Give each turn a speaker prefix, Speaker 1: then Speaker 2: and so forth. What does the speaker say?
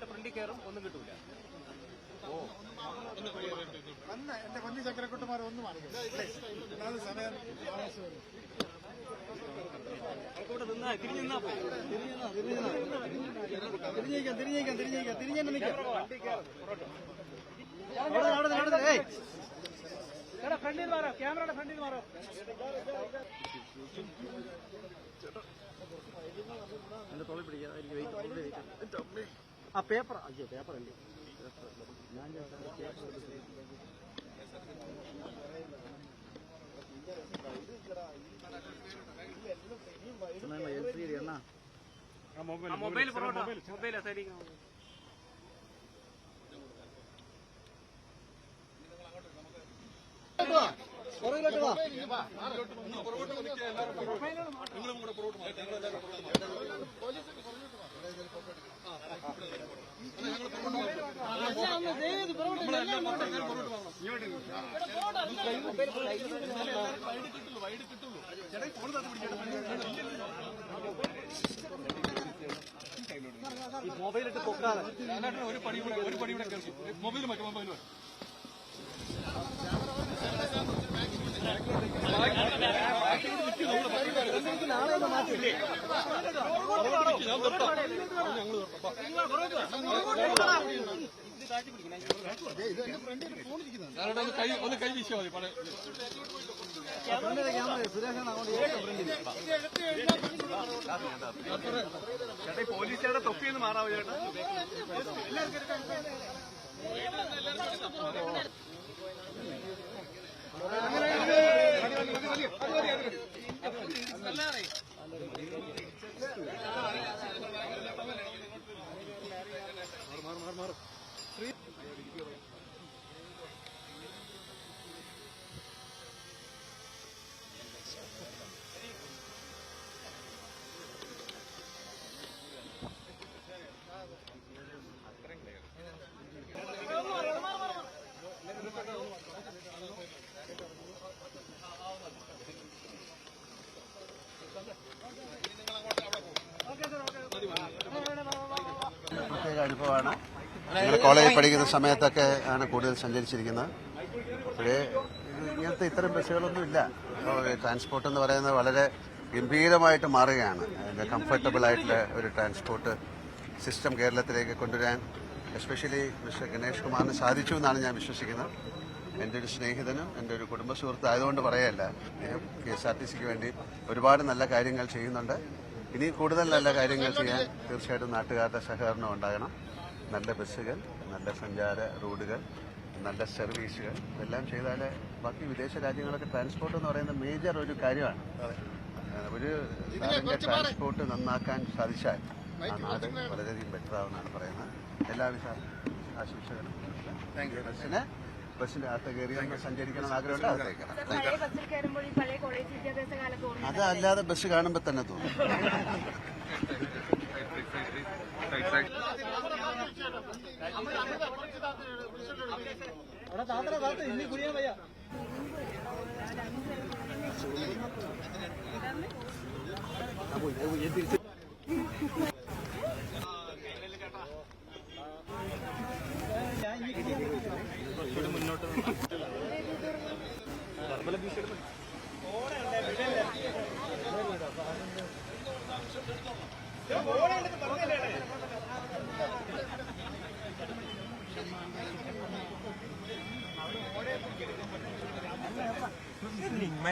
Speaker 1: അതിന്റെ ഫ്രണ്ടിൽ കയറും ഒന്നും കിട്ടൂല.
Speaker 2: വന്ന് എന്റെ കൊഞ്ചു ചക്കരക്കുട്ടന്മാരെ ഒന്നും അല്ലാതെ സമയം
Speaker 1: ഇവിടെ നിന്നാ തിരിഞ്ഞു നിന്നാ പോയി
Speaker 2: തിരിഞ്ഞേക്കാം തിരിഞ്ഞേക്കാം തിരിഞ്ഞേക്കാം തിരിഞ്ഞു നിൽക്കാം.
Speaker 1: ഫ്രണ്ടിൽ മാറോ ക്യാമറയുടെ ഫ്രണ്ടിൽ മാറോ.
Speaker 2: ആ പേപ്പർ അയ്യോ പേപ്പർ അല്ലേ?
Speaker 1: മൊബൈൽ പുറകോട്ടോ മൊബൈൽ സൈഡിൽ
Speaker 2: ഈ മൊബൈലിട്ട് പൊക്കാതെ
Speaker 3: ഒരു പടി കൂടെ ഒരു പടി കൂടെ കേൾക്കും മൊബൈൽ മറ്റു. മൊബൈൽ ഞങ്ങൾ ഒന്ന് കൈ മതി പഴയ
Speaker 2: ഏറ്റവും ഫ്രണ്ടിൽ
Speaker 1: ചേട്ടാ പോലീസുകാരുടെ തൊപ്പിയൊന്ന് മാറാവോ ചേട്ടാ?
Speaker 4: പ്രത്യേക അനുഭവമാണ്. ഞങ്ങൾ കോളേജിൽ പഠിക്കുന്ന സമയത്തൊക്കെ ആണ് കൂടുതൽ സഞ്ചരിച്ചിരിക്കുന്നത്. അപ്പോഴേ ഇങ്ങനത്തെ ഇത്തരം ബസ്സുകളൊന്നും ഇല്ല. ട്രാൻസ്പോർട്ട് എന്ന് പറയുന്നത് വളരെ ഗംഭീരമായിട്ട് മാറുകയാണ്. അതിന്റെ കംഫർട്ടബിൾ ആയിട്ടുള്ള ഒരു ട്രാൻസ്പോർട്ട് സിസ്റ്റം കേരളത്തിലേക്ക് കൊണ്ടുവരാൻ എസ്പെഷ്യലി മിസ്റ്റർ ഗണേഷ് കുമാറിന് സാധിച്ചു എന്നാണ് ഞാൻ വിശ്വസിക്കുന്നത്. എന്റെ ഒരു സ്നേഹിതനും എന്റെ ഒരു കുടുംബ സുഹൃത്ത് ആയതുകൊണ്ട് പറയല്ല. അദ്ദേഹം കെ എസ് ആർ ടി സിക്ക് വേണ്ടി ഒരുപാട് നല്ല കാര്യങ്ങൾ ചെയ്യുന്നുണ്ട്. ഇനി കൂടുതൽ നല്ല കാര്യങ്ങൾ ചെയ്യാൻ തീർച്ചയായിട്ടും നാട്ടുകാരുടെ സഹകരണം ഉണ്ടാകണം. നല്ല ബസ്സുകൾ നല്ല സഞ്ചാര റോഡുകൾ നല്ല സർവീസുകൾ. ഇതെല്ലാം ചെയ്താലേ ബാക്കി വിദേശ രാജ്യങ്ങളൊക്കെ ട്രാൻസ്പോർട്ട് എന്ന് പറയുന്ന മേജർ ഒരു കാര്യമാണ്. ഒരു ട്രാൻസ്പോർട്ട് നന്നാക്കാൻ സാധിച്ചാൽ ആ നാട് വളരെയധികം ബെറ്റർ ആവുമെന്നാണ് പറയുന്നത്. എല്ലാവിധ ആശംസകളും. ബസ്സിന് ബസ്സിനകത്ത് കയറി സഞ്ചരിക്കണം ആഗ്രഹമുണ്ട്. അത് അല്ലാതെ ബസ് കാണുമ്പോൾ തന്നെ തോന്നും.
Speaker 2: അപ്പൊ ഓടെ